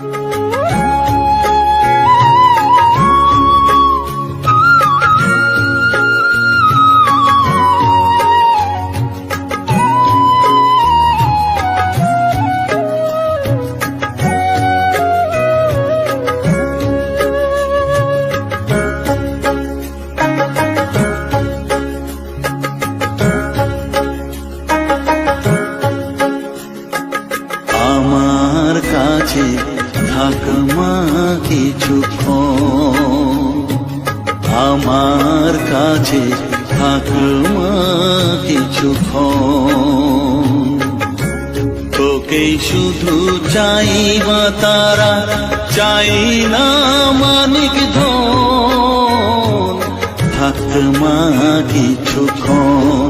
আমার কিছুক্ষণ আমার কাছে থাক মা কিছুক্ষণ তোকেই শুধু চাইবা তারা, চাই না মানিক ধন। থাক মা কিছুক্ষণ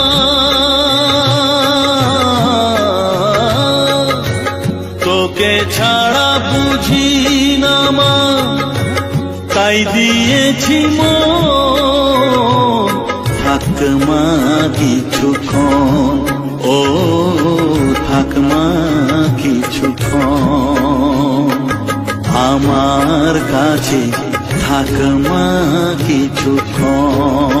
তোকে ছাড়া বুঝি না মা। তাই দিয়েছি থাক মা কিছুক্ষণ। ও, থাক মা কিছুক্ষণ। আমার কাছে থাক মা কিছুক্ষণ।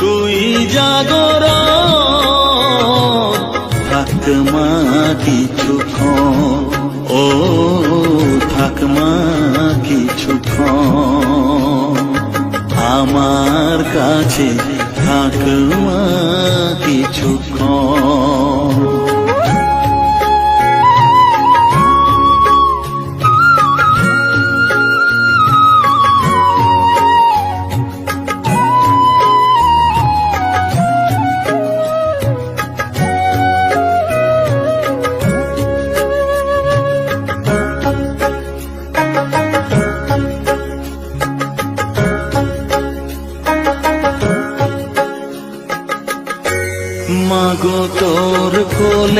তুই জাগর থাকমা কিছু ও থাকমা কিছু আমার কাছে থাক মা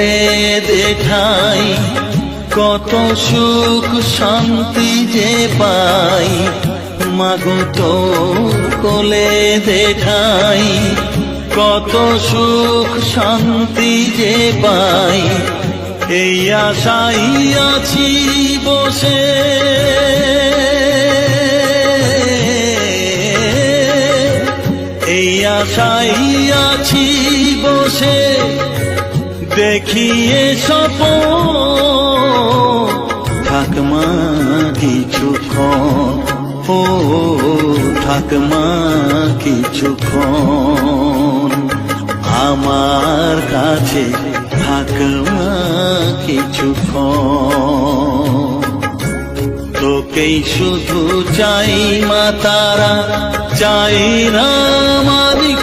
কোলে দেখাই, কত সুখ শান্তি যে পাই। মাগো তোর কোলে দেখাই, কত সুখ শান্তি যে পাই। এই আশাই আছি বসে। এই আশাই আছি বসে। দেখিয়ে সপ থাকমা কিছুক্ষণ ও থাকমা কিছুক্ষণ আমার কাছে ঠাকমা কিছুক্ষণ তোকেই শুধু চাই মা তারা, চাই না মালিক